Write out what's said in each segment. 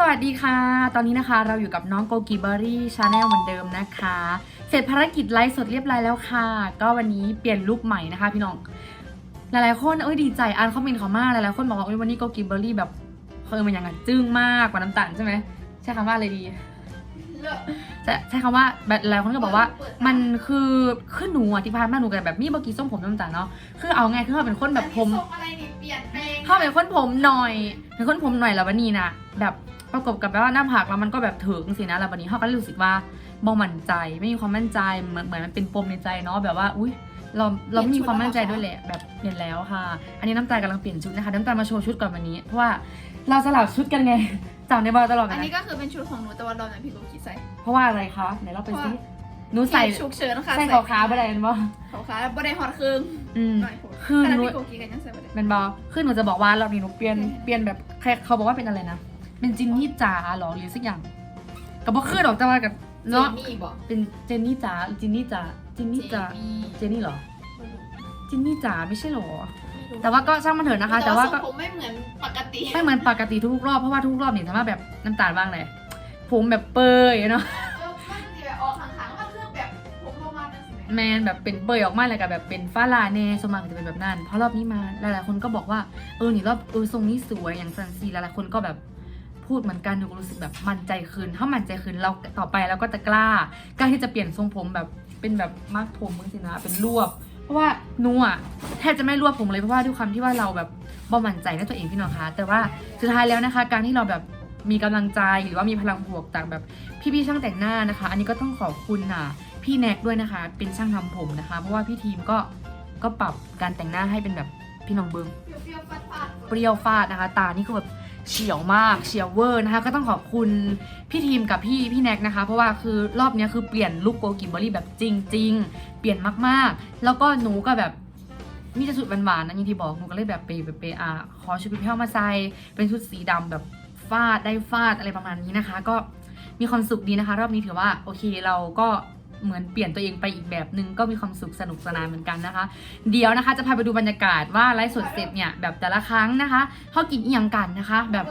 สวัสดีค่ะ ตอนนี้นะคะเราอยู่กับน้องโกกีเบอรี่ชาแนลเหมือนเดิมนะคะ เสร็จภารกิจไลฟ์สดเรียบร้อยแล้วค่ะ ก็วันนี้เปลี่ยนลุคใหม่นะคะ พี่น้อง หลายๆ คนเอ้ยดีใจอ่านคอมเมนต์เขามากหลายๆคนบอกว่าเอ้ยวันนี้โกกีเบอรี่แบบเออมันอย่างนั้นจึ้งมากกว่าน้ำตาลใช่ไหมใช้คำว่าอะไรดีใช้ใช้คำว่าแบบหลายคนก็บอกว่ามันคือขึ้นหนูอะที่พานมาหนูกันแบบมีเมื่อกี้ทรงผมน้ำตาลเนาะคือเอาไงคือเขาเป็นคนแบบผมอันนี้ทรงอะไรนี่เปลี่ยนแปลงถ้าเป็นคนผมหน่อยเป็นคนผมหน่อยแล้ววันนี้นะแบบ ประกบกับแบบว่าหน้าผากแล้วมันก็แบบถึงสินะแล้ววันนี้เขาก็รู้สึกว่าบ่มั่นใจไม่มีความมั่นใจเหมือนเหมือนมันเป็นปมในใจเนาะแบบว่าอุ้ยเราเราไม่มีความมั่นใจด้วยแหละแบบเปลี่ยนแล้วค่ะ อันนี้น้ำตาลกำลังเปลี่ยนชุดนะคะน้ำตาลมาโชว์ชุดก่อนวันนี้เพราะว่าเราสลับชุดกันไงจำได้บ้างตลอดกัอันนนี้นะก็คือเป็นชุดของหนูแต่ว่าเราเนี่ยพี่กุ๊กคิดใส่ เพราะว่าอะไรคะไหนเราไปซิหนูใส่ชุกเชิญค่ะใส่ขาวขาไปไหนบ้างขาวขาบ่ได้ฮอตครึ่งอืมหน่อยผมคือขนาดหนูพี่กุ๊กคิดกันยังใส่บ่ได้เป็นบอคือหนูจะบอกว่าเรานี่หนูเปลี่ยนเปลี่ยนแบบใครเขาบอกว่าเป็นอะไรนะ เป็นจินนี่จ๋าเหรอหรือสักอย่างกับบอกคือดอกแต่ว่ากับเนาะนี่บอกเป็นเจนนี่จ๋าจินนี่จ๋าจินนี่จ๋าเจนนี่เหรอจินนี่จ๋าไม่ใช่เหรอ แต่ว่าก็ช่างมันเถอะนะคะ แต่ว่าก็ทรงผมไม่เหมือนปกติไม่เหมือนปกติทุกๆรอบเพราะว่าทุกๆรอบนี่สามารถแบบน้ำตาลบ้างเลยผมแบบเปยเนาะเออมันจะแบบออกข้างๆมันคือแบบผมประมาณนั้นสิแม่แมนแบบเป็นเปยออกมาเลยกับแบบเป็นฟ้าลาเน่สวนมัครจะเป็นแบบนั้น เพราะรอบนี้มาหลายๆคนก็บอกว่าเออนี่รอบเออทรงนี้สวยอย่างฟรานซีหลายๆคนก็แบบ พูดเหมือนกันหนูก็รู้สึกแบบมั่นใจขึ้น ถ้ามั่นใจขึ้นเราต่อไปเราก็จะกล้ากล้าที่จะเปลี่ยนทรงผมแบบเป็นแบบมาร์คผมมึงสินะเป็นรวบ เพราะว่าหนูอะแทบจะไม่รวบผมเลยเพราะว่าด้วยความที่ว่าเราแบบบ่มั่นใจในตัวเองพี่น้องคะแต่ว่าสุดท้ายแล้วนะคะ การที่เราแบบมีกำลังใจหรือว่ามีพลังบวกจากแบบพี่ๆช่างแต่งหน้านะคะ อันนี้ก็ต้องขอบคุณอะพี่แน็กด้วยนะคะ เป็นช่างทำผมนะคะ เพราะว่าพี่ทีมก็ก็ปรับการแต่งหน้าให้เป็นแบบพี่น้องเบิงเปรี้ยวๆฟาดเปรี้ยวฟาดนะคะ ตานี่คือแบบ เฉียวมากเฉียวเวอร์นะคะ ก็ต้องขอบคุณพี่ทีมกับพี่พี่แน็กนะคะ เพราะว่าคือรอบนี้คือเปลี่ยนลุคโกกิเบอรี่แบบจริง ๆ เปลี่ยนมากๆ แล้วก็หนูก็แบบมีแต่ชุดหวานๆนะอย่างที่บอกหนูก็เลยแบบไปไปอ่าขอชุดพี่เพี้ยวมาใส่เป็นชุดสีดำแบบฟาดได้ฟาดอะไรประมาณนี้นะคะ ก็มีความสุขดีนะคะ รอบนี้ถือว่าโอเคเราก็ เหมือนเปลี่ยนตัวเองไปอีกแบบนึงก็มีความสุขสนุกสนานเหมือนกันนะคะ เดี๋ยวนะคะจะพาไปดูบรรยากาศว่าไลฟ์สดเสร็จเนี่ยแบบแต่ละครั้งนะคะเขากินอีหยังกันนะคะ แบบ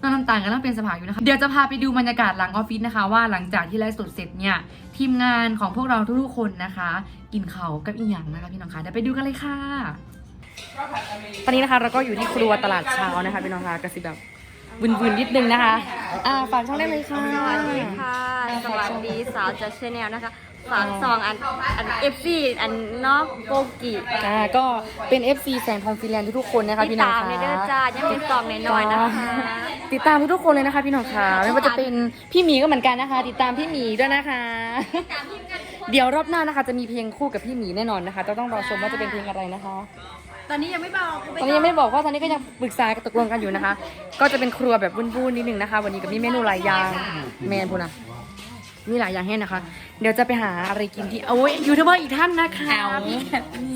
น้องน้ำตาลกำลังเป็นสภาอยู่นะคะ เดี๋ยวจะพาไปดูบรรยากาศหลังออฟฟิศนะคะ ว่าหลังจากที่ไลฟ์สดเสร็จเนี่ยทีมงานของพวกเราทุกๆคนนะคะ กินเขาวกับอีหยังนะคะพี่น้องคะเดี๋ยวไปดูกันเลยค่ะ ตอนนี้นะคะเราก็อยู่ที่ครัวตลาดเช้านะคะพี่น้องคะกระสิบแบบ วินๆนิดนึงนะคะ อ่าฝากช่องได้เลยค่ะ สวัสดีค่ะ สวัสดีสาวจากชาแนลนะคะ ฝากซองอันอันเอฟซีอันนอกโกกิอ่าก็เป็น FC แสงทองฟินแลนด์ทุกๆคนนะคะติดพี่น้องตามคะในเด้อจ้ายังเป็นซองน้อยๆนะคะ ติดตามทุกๆคนเลยนะคะพี่น้องค่ะไม่ว่าจะเป็นพี่หมีก็เหมือนกันนะคะ ติดตามพี่หมีด้วยนะคะ เดี๋ยวรอบหน้านะคะ จะมีเพลงคู่กับพี่หมีแน่นอนนะคะต้องต้องรอชมว่าจะเป็นเพลงอะไรนะคะ ตอนนี้ยังไม่บอกตอนนี้ยังไม่ได้บอกว่าตอนนี้ก็ยังปรึกษาตกลงกันอยู่นะคะ ก็จะเป็นครัวแบบวุ่นๆนิดนึงนะคะ วันนี้กับมีเมนูหลายอย่างแมนพูนะมีหลายอย่างให้นะคะ เดี๋ยวจะไปหาอะไรกินที่โอ้ยยูทูบเบอร์อีกท่านนะคะ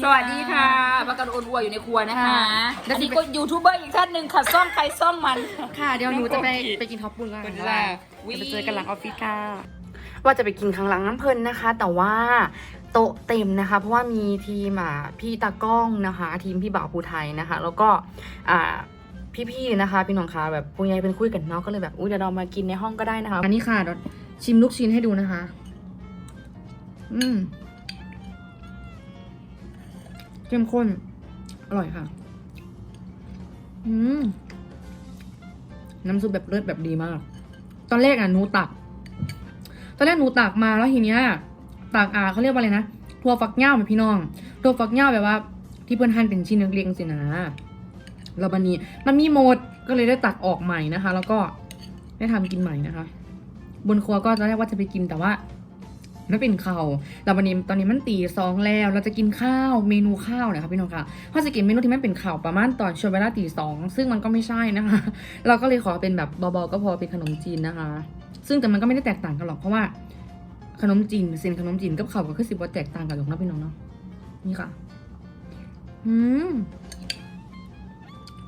สวัสดีค่ะประกันโอนวัวอยู่ในครัวนะคะค่ะอันนี้ก็ยูทูบเบอร์อีกท่านหนึ่งค่ะซ่อมใครซ่อมมันค่ะ เดี๋ยวหนูจะไปไปกินท็อปปุ้นกันเป็นว่าว่าจะไปเจอกันหลังออฟฟิศค่ะ ว่าจะไปกินข้างหลังน้ำเพลินนะคะ แต่ว่า โต๊ะเต็มนะคะ เพราะว่ามีทีมอะพี่ตากล้องนะคะ ทีมพี่บ่าวภูไทยนะคะ แล้วก็อ่าพี่ๆนะคะ พี่น้องคะแบบปุยใหญ่เป็นคุยกันเนาะก็เลยแบบอุ้ยเดี๋ยวเรามากินในห้องก็ได้นะคะอันนี้ค่ะเดี๋ยวชิมลูกชิ้นให้ดูนะคะ อืมเข้มข้น อร่อยค่ะ อืม น้ำซุปแบบเลิศแบบดีมาก ตอนแรกอะหนูตัก ตอนแรกหนูตักมาแล้วทีเนี้ย ตักอาเขาเรียกว่าอะไรนะถั่วฝักเหย้าแบบพี่น้องถั่วฝักเหย้าแบบว่า ที่เพิ่นหั่นเป็นชิ้นเล็กๆสินะแล้วบันนี้มันมีหมดก็เลยได้ตักออกใหม่นะคะ แล้วก็ได้ทำกินใหม่นะคะ บนครัวก็ตอนแรกว่าจะไปกินแต่ว่าไม่เป็นข้าวแล้ววันนี้ตอนนี้มันตีสองแล้ว เราจะกินข้าวเมนูข้าวนะคะพี่น้องค่ะเพราะจะกินเมนูที่ไม่เป็นข้าวประมาณตอนช่วงเวลาตีสองซึ่งมันก็ไม่ใช่นะคะ เราก็เลยขอเป็นแบบเบาๆก็พอเป็นขนมจีนนะคะ ซึ่งแต่มันก็ไม่ได้แตกต่างกันหรอกเพราะว่า ขนมจีนเส้นขนมจีนกับข้าวก็คือสิบว่าแตกต่างกันหรอกนะพี่น้องเนาะนี่ค่ะ อืม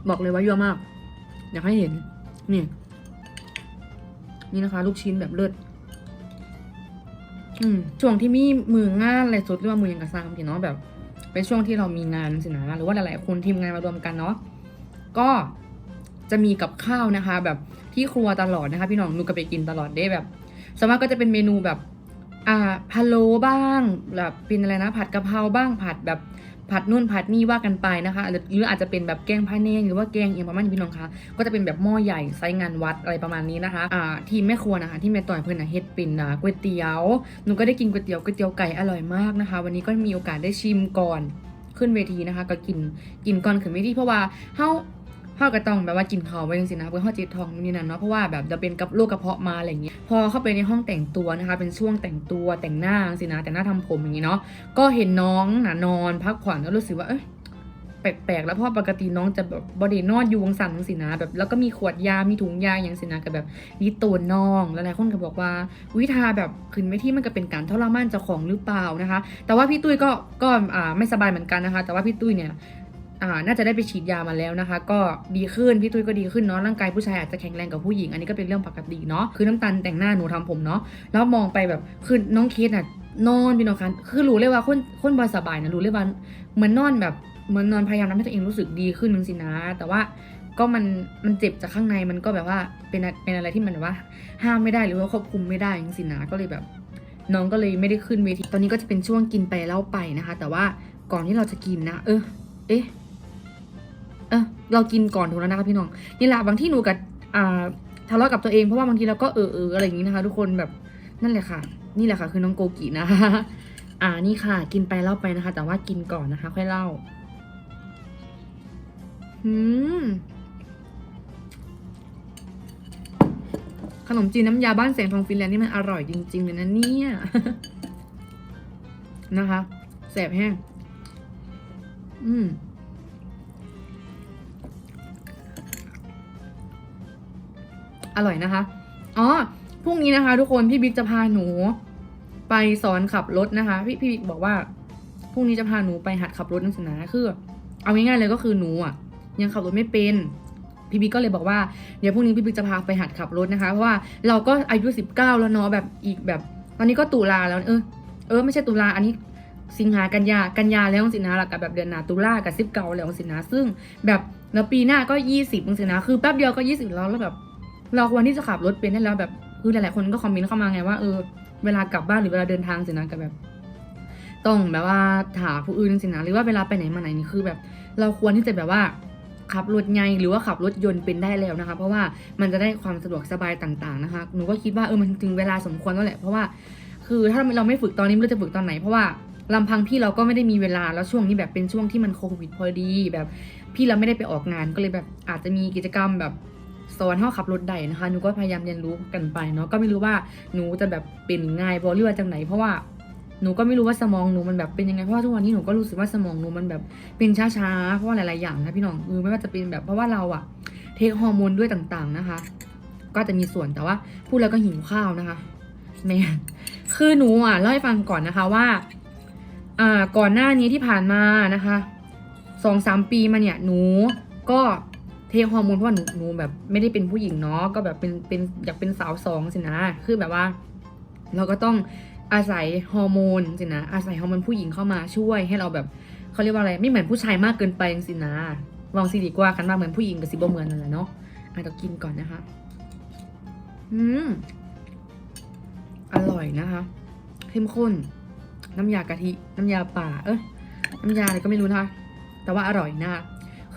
บอกเลยว่ายั่วมาก อยากให้เห็น นี่ นี่นะคะ ลูกชิ้นแบบเลิศอืมช่วงที่มีมืองานอะไรสดหรือว่ามือยังกระซามพี่เนาะแบบ เป็นช่วงที่เรามีงานสินะหรือว่าหลายๆคนทีมงานมารวมกันเนาะก็จะมีกับข้าวนะคะ แบบที่ครัวตลอดนะคะ พี่น้องหนูก็ไปกินตลอดได้แบบส่วนมากก็จะเป็นเมนูแบบ อ่าพะโล้บ้างแบบเป็นอะไรนะ ผัดกะเพราบ้างผัดแบบผัดนู่นผัดนี่ว่ากันไปนะคะหรืออาจจะเป็นแบบแกงพะเนงหรือว่าแกงเอียงประมาณนี้พี่น้องคะก็จะเป็นแบบหม้อใหญ่ไซส์งานวัดอะไรประมาณนี้นะคะอ่าทีมแม่ครัวนะคะ ที่แม่ต่อยเพื่อนนะเฮ็ดเป็นอ่าก๋วยเตี๋ยวหนูก็ได้กินก๋วยเตี๋ยวก๋วยเตี๋ยวไก่อร่อยมากนะคะ วันนี้ก็มีโอกาสได้ชิมก่อนขึ้นเวทีนะคะ ก็กินกินก่อนขึ้นเวทีเพราะว่าเฮา เฮาก็ต้องแบบว่ากินข้าวไว้จังซี่นะเพื่อเฮาจิตทองนี่นั่นเนาะเพราะว่าแบบจะเป็นกับโรคกระเพาะมาอะไรอย่างเงี้ยพอเข้าไปในห้องแต่งตัวนะคะ เป็นช่วงแต่งตัวแต่งหน้าสินะแต่งหน้าทำผมอย่างงี้เนาะก็เห็นน้องนะนอนพักผ่อนก็รู้สึกว่าเอ้ยแปลกๆแล้วพราะปกติน้องจะแบบบอดี้นอนอยู่วงสันสินะแบบแล้วก็มีขวดยา มีถุงยาอย่างสินะกับแบบนี่ตัวน้องแล้วหลายคนก็บอกว่าวิทาแบบขึ้นไปที่มันก็เป็นการทรมานเจ้าของหรือเปล่านะคะ แต่ว่าพี่ตุ้ยก็ก็อ่าไม่สบายเหมือนกันนะคะ แต่ว่าพี่ตุ้ยเนี่ย น่าจะได้ไปฉีดยามาแล้วนะคะ ก็ดีขึ้นพี่ตุ้ยก็ดีขึ้นเนาะร่างกายผู้ชายอาจจะแข็งแรงกว่าผู้หญิง อันนี้ก็เป็นเรื่องปกติเนาะคือน้ำตาลแต่งหน้าหนูทำผมเนาะแล้วมองไปแบบคือน้องเคสอะนอนพี่น้องคะคือรู้เลยว่าคนคนบอสบายนะรู้เลยว่าเหมือนนอนแบบเหมือนนอนพยายามทำให้ตัวเองรู้สึกดีขึ้นนึงสินะ แต่ว่าก็มันมันเจ็บจากข้างในมันก็แบบว่าเป็นเป็นอะไรที่มันแบบว่า ห้ามไม่ได้หรือว่าควบคุมไม่ได้จริงๆนะก็เลยแบบ น้องก็เลยไม่ได้ขึ้นเวทีตอนนี้ก็จะเป็นช่วงกินไปเล่าไปนะคะ แต่ว่าก่อนที่เราจะกินนะ เออเอ๊ะ เรากินก่อนถูกแล้วนะคะพี่น้องนี่แหละบางที่หนูกับอ่าทะเลาะกับตัวเองเพราะว่าบางทีเราก็เออเอออะไรอย่างนี้นะคะ ทุกคนแบบนั่นแหละค่ะ นี่แหละค่ะ คือน้องโกกินะคะอ่านี่ค่ะ กินไปเล่าไปนะคะ แต่ว่ากินก่อนนะคะ ค่อยเล่าอืมขนมจีนน้ำยาบ้านแสงทองฟินแลนด์นี่มันอร่อยจริงๆเลยนะเนี่ยนะคะแสบแห้ง อืม อร่อยนะคะ อ๋อ พรุ่งนี้นะคะ ทุกคนพี่บิ๊กจะพาหนู ไปสอนขับรถนะคะ พี่พี่บิ๊กบอกว่าพรุ่งนี้จะพาหนูไปหัดขับรถนักศึกษาคือ เอาง่ายๆเลยก็คือหนูอะ ยังขับรถไม่เป็นพี่บิ๊กก็เลยบอกว่าเดี๋ยวพรุ่งนี้พี่บิ๊กจะพาไปหัดขับรถนะคะเพราะว่าเราก็อายุสิบเก้าแล้วเนาะแบบอีกแบบ ตอนนี้ก็ตุลาแล้วเออเออไม่ใช่ตุลาอันนี้สิงหากันยากันยาแล้วสินะหลักกับแบบเดือนหนาตุลากับสิบเก้าแล้วสินะซึ่งแบบแล้วปีหน้าก็ยี่สิบสินะคือแป๊บเดียวก็ยี่สิบแล้วแล้วแบบ เราควรที่จะขับรถเป็นได้แล้วแบบคือหลายๆคนก็คอมเมนต์เข้ามาไงว่าเออเวลากลับบ้านหรือเวลาเดินทางสินะกับแบบต้องแบบว่าถามผู้อื่นสินะหรือว่าเวลาไปไหนมาไหนนี่คือแบบ เราควรที่จะแบบว่าขับรถไงหรือว่าขับรถยนต์เป็นได้แล้วนะคะ เพราะว่ามันจะได้ความสะดวกสบายต่างๆนะคะหนูก็คิดว่าเออมันถึงเวลาสมควรแล้วแหละเพราะว่าคือถ้าเราไม่ฝึกตอนนี้ไม่รู้จะฝึกตอนไหนเพราะว่าลำพังพี่เราก็ไม่ได้มีเวลาแล้วช่วงนี้แบบเป็นช่วงที่มันโควิดพอดี แบบพี่เราไม่ได้ไปออกงานก็เลยแบบอาจจะมีกิจกรรมแบบ สอนให้ขับรถได้นะคะหนูก็พยายามเรียนรู้กันไปเนาะก็ไม่รู้ว่าหนูจะแบบเป็นง่ายบอหรือว่าจังไหนเพราะว่าหนูก็ไม่รู้ว่าสมองหนูมันแบบเป็นยังไงเพราะว่าทุกวันนี้หนูก็รู้สึกว่าสมองหนูมันแบบเป็นช้าๆเพราะว่าหลายๆอย่างนะพี่น้องเออไม่ว่าจะเป็นแบบเพราะว่าเราอะเทคฮอร์โมนด้วยต่างๆนะคะ ก็จะมีส่วนแต่ว่าพูดแล้วก็หิวข้าวนะคะแม่คือหนูอะเล่าให้ฟังก่อนนะคะว่าอ่าก่อนหน้านี้ที่ผ่านมานะคะสองสามปีมาเนี่ยหนูก็ เทฮอร์โมนเพราะว่าหนูหนูแบบไม่ได้เป็นผู้หญิงเนาะก็แบบเป็นเป็นอยากเป็นสาวสองสินะคือแบบว่า เราก็ต้องอาศัยฮอร์โมนสินะอาศัยฮอร์โมนผู้หญิงเข้ามาช่วยให้เราแบบเขาเรียกว่าอะไรไม่เหมือนผู้ชายมากเกินไปสินะลองสิดีกว่ากันมากเหมือนผู้หญิงกับสิบ่เหมือนนั่นแหละเนาะอะเรากินก่อนนะคะอืมอร่อยนะคะเข้มข้น น้ำยากะทิ น้ำยาป่า เอ้ยน้ำยาอะไรก็ไม่รู้นะคะ แต่ว่าอร่อยนะคะ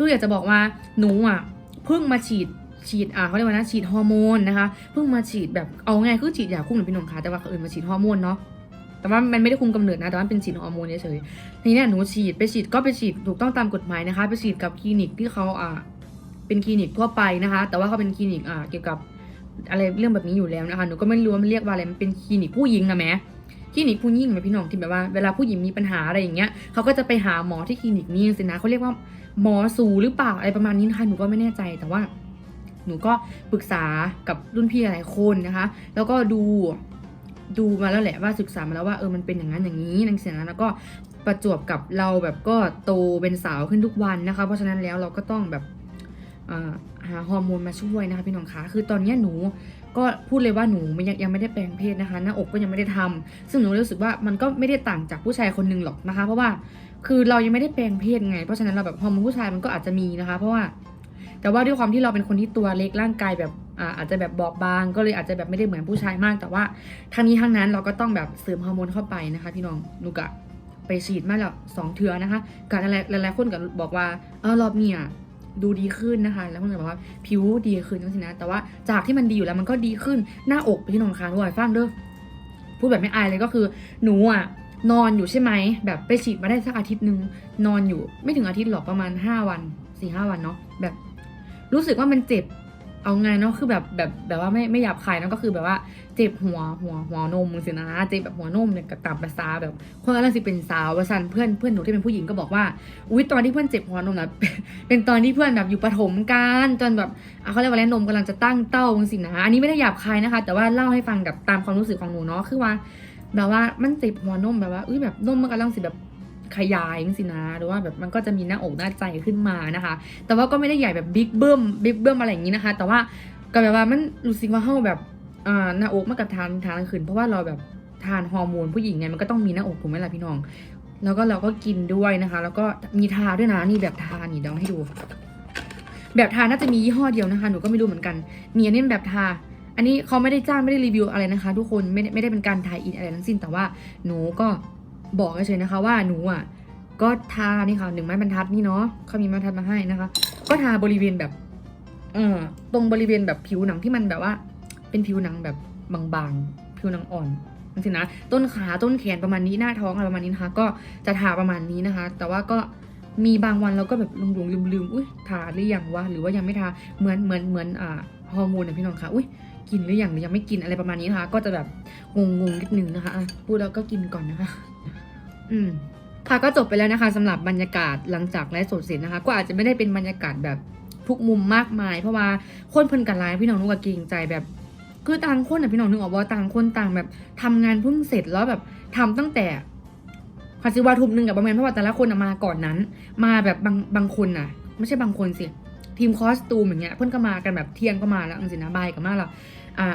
คืออยากจะบอกว่าหนูอะเพิ่งมาฉีดฉีดอ่าเขาเรียกว่านะฉีดฮอร์โมนนะคะเพิ่งมาฉีดแบบเอาไงคือฉีดยาคุมหรือเป็นงคาแต่ว่าเอื่นมาฉีดฮอร์โมนเนาะแต่ว่ามันไม่ได้คุมกำเนิดนะแต่ว่าเป็นฉีดฮอร์โมนเฉยๆทีนี้เนี่ยหนูฉีดไปฉีดก็ไปฉีดถูกต้องตามกฎหมายนะคะ ไปฉีดกับคลินิกที่เขาอ่าเป็นคลินิกทั่วไปนะคะ แต่ว่าเขาเป็นคลินิกอ่าเกี่ยวกับอะไรเรื่องแบบนี้อยู่แล้วนะคะหนูก็ไม่รู้ว่ามันเรียกว่าอะไรมันเป็นคลินิกผู้หญิงนะแม่ คลินิกผู้หญิงไหมพี่น้องที่แบบว่าเวลาผู้หญิงมีปัญหาอะไรอย่างเงี้ยเขาก็จะไปหาหมอที่คลินิกนี้สินะเขาเรียกว่าหมอสูหรือเปล่าอะไรประมาณนี้นะคะหนูก็ไม่แน่ใจแต่ว่า หนูก็ปรึกษากับรุ่นพี่หลายคนนะคะ แล้วก็ดูดูมาแล้วแหละว่าศึกษามาแล้วว่าเออมันเป็นอย่างนั้นอย่างนี้นังเสียนะแล้วก็ประจวบกับเราแบบก็โตเป็นสาวขึ้นทุกวันนะคะ เพราะฉะนั้นแล้วเราก็ต้องแบบ หาฮอร์โมนมาช่วยนะคะพี่น้องคะคือตอนนี้หนูก็พูดเลยว่าหนูยังยังไม่ได้แปลงเพศนะคะ หน้าอกก็ยังไม่ได้ทำซึ่งหนูรู้สึกว่ามันก็ไม่ได้ต่างจากผู้ชายคนหนึ่งหรอกนะคะ เพราะว่าคือเรายังไม่ได้แปลงเพศไง เพราะฉะนั้นเราแบบฮอร์โมนผู้ชายมันก็อาจจะมีนะคะ เพราะว่า แต่ว่าด้วยความที่เราเป็นคนที่ตัวเล็กร่างกายแบบอาจจะแบบบอบบาง ก็เลยอาจจะแบบไม่ได้เหมือนผู้ชายมาก แต่ว่าทั้งนี้ทั้งนั้นเราก็ต้องแบบเสริมฮอร์โมนเข้าไปนะคะ พี่น้องนูกะไปฉีดมาแล้วสองเทือนะคะกับหลายหลายๆคนก็บอกว่าเออรอบเนี้ย ดูดีขึ้นนะคะ แล้วคนจะบอกว่าผิวดีขึ้นจริงๆนะ แต่ว่าจากที่มันดีอยู่แล้วมันก็ดีขึ้นหน้าอกไปที่นอนคานวยฟังเด้อพูดแบบไม่อายเลยก็คือหนูอะนอนอยู่ใช่ไหมแบบไปฉีดมาได้สักอาทิตย์หนึ่งนอนอยู่ไม่ถึงอาทิตย์หรอกประมาณ 5 วันสี่ห้าวันเนาะแบบ รู้สึกว่ามันเจ็บ เอาไงเนาะคือแบบแบบแบบว่าไม่ไม่หยาบคายเนาะก็คือแบบว่าเจ็บหัวหัวหัวนมสินะเจ็บแบบหัวนมเนี่ยกับตามภาษาแบบคนกำลังสิเป็นสาววาซันเพื่อนเพื่อนหนูที่เป็นผู้หญิงก็บอกว่าอุ้ยตอนที่เพื่อนเจ็บหัวนมนะเป็นตอนที่เพื่อนแบบอยู่ประถมกันจนแบบเขาเรียกว่าอะไรนมกำลังจะตั้งเต้าสินะอันนี้ไม่ได้หยาบคายนะคะ แต่ว่าเล่าให้ฟังกับตามความรู้สึกของหนูเนาะคือว่า แบบว่ามันเจ็บหัวนมแบบว่าอุ้ยแบบนมมันกำลังสิแบบ ขยายสินะหรือว่าแบบมันก็จะมีหน้าอกหน้าใจขึ้นมานะคะ แต่ว่าก็ไม่ได้ใหญ่แบบบิ๊กเบิ้มบิ๊กเบิ้มอะไรอย่างนี้นะคะ แต่ว่าก็แบบว่ามันรู้สึกว่าเฮาแบบอ่าหน้าอกมันกับทานทานขึ้นเพราะว่าเราแบบทานฮอร์โมนผู้หญิงไงมันก็ต้องมีหน้าอกถูกไหมล่ะพี่น้อง แล้วก็เราก็กินด้วยนะคะ แล้วก็มีทาด้วยนะนี่แบบทานี่เดี๋ยวให้ดู แบบทาน่าจะมียี่ห้อเดียวนะคะ หนูก็ไม่รู้เหมือนกันมีอันนี้แบบทาอันนี้เขาไม่ได้จ้างไม่ได้รีวิวอะไรนะคะ ทุกคนไม่ได้ไม่ได้เป็นการถ่ายอินอะไรทั้งสิ้นแต่ว่าหนูก็ บอกเฉยๆนะคะว่าหนูอะก็ทานี่ค่ะหนึ่งไม้บรรทัดนี่เนาะเขามีไม้บรรทัดมาให้นะคะ ก็ทาบริเวณแบบ เออตรงบริเวณแบบผิวหนังที่มันแบบว่า เป็นผิวหนังแบบบางๆ ผิวหนังอ่อนนั่นสินะต้นขาต้นแขนประมาณนี้หน้าท้องอะไรประมาณนี้นะคะ ก็จะทาประมาณนี้นะคะ แต่ว่าก็มีบางวันเราก็แบบหลงๆลืมๆอุ้ยทาหรือยังวะหรือว่ายังไม่ทาเหมือนเหมือนเหมือนอ่าฮอร์โมนอะพี่น้องคะอุ้ยกินหรือยังหรือยังไม่กินอะไรประมาณนี้นะคะ ก็จะแบบงงๆนิดนึงนะคะพูดแล้วก็กินก่อนนะคะ อืมค่ะก็จบไปแล้วนะคะสำหรับบรรยากาศหลังจากไลฟ์สดเสร็จนะคะ ก็อาจจะไม่ได้เป็นบรรยากาศแบบทุกมุมมากมาย เพราะว่าคนเพิ่นกันไลฟ์พี่น้องนุกกเกรงใจแบบ คือต่างคนอะพี่น้องนึกออกว่าต่างคนต่างแบบทำงานเพิ่งเสร็จแล้วแบบทำตั้งแต่คาซิวาทุมหนึ่งกับประมาณเพราะว่าแต่ละคนมาก่อนนั้น มาแบบบางบางคนน่ะ ไม่ใช่บางคนสิทีมคอสตูมอย่างเงี้ยเพื่อนก็มากันแบบเที่ยงก็มาแล้วจริงๆนะบายก็มาแล้ว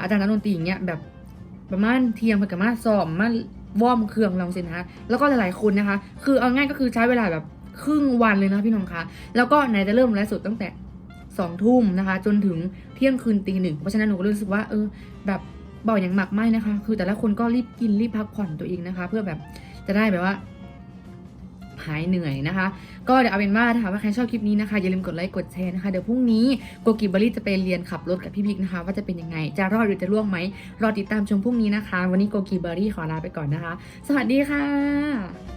อาจารย์นักดนตรีอย่างเงี้ยแบบประมาณเที่ยงเพื่อนก็มาซ้อมมา ว่อมเครื่องลองสินะแล้วก็หลายๆคนนะคะ คือเอาง่ายก็คือใช้เวลาแบบครึ่งวันเลยนะพี่น้องคะแล้วก็ไหนจะเริ่มไลฟ์สดตั้งแต่สองทุ่มนะคะ จนถึงเที่ยงคืนตีหนึ่งเพราะฉะนั้นหนูก็รู้สึกว่าเออแบบเบาอย่างหมักไม่นะคะ คือแต่ละคนก็รีบกินรีบพักผ่อนตัวเองนะคะ เพื่อแบบจะได้แบบว่า หายเหนื่อยนะคะ ก็เดี๋ยวเอาเป็นว่าถ้าหากว่าใครชอบคลิปนี้นะคะ อย่าลืมกดไลค์กดแชร์นะคะ เดี๋ยวพรุ่งนี้โกกิบารี่จะไปเรียนขับรถกับพี่พิกนะคะ ว่าจะเป็นยังไง จะรอดหรือจะล่วงไหมรอติดตามชมพรุ่งนี้นะคะ วันนี้โกกิบารี่ขอลาไปก่อนนะคะ สวัสดีค่ะ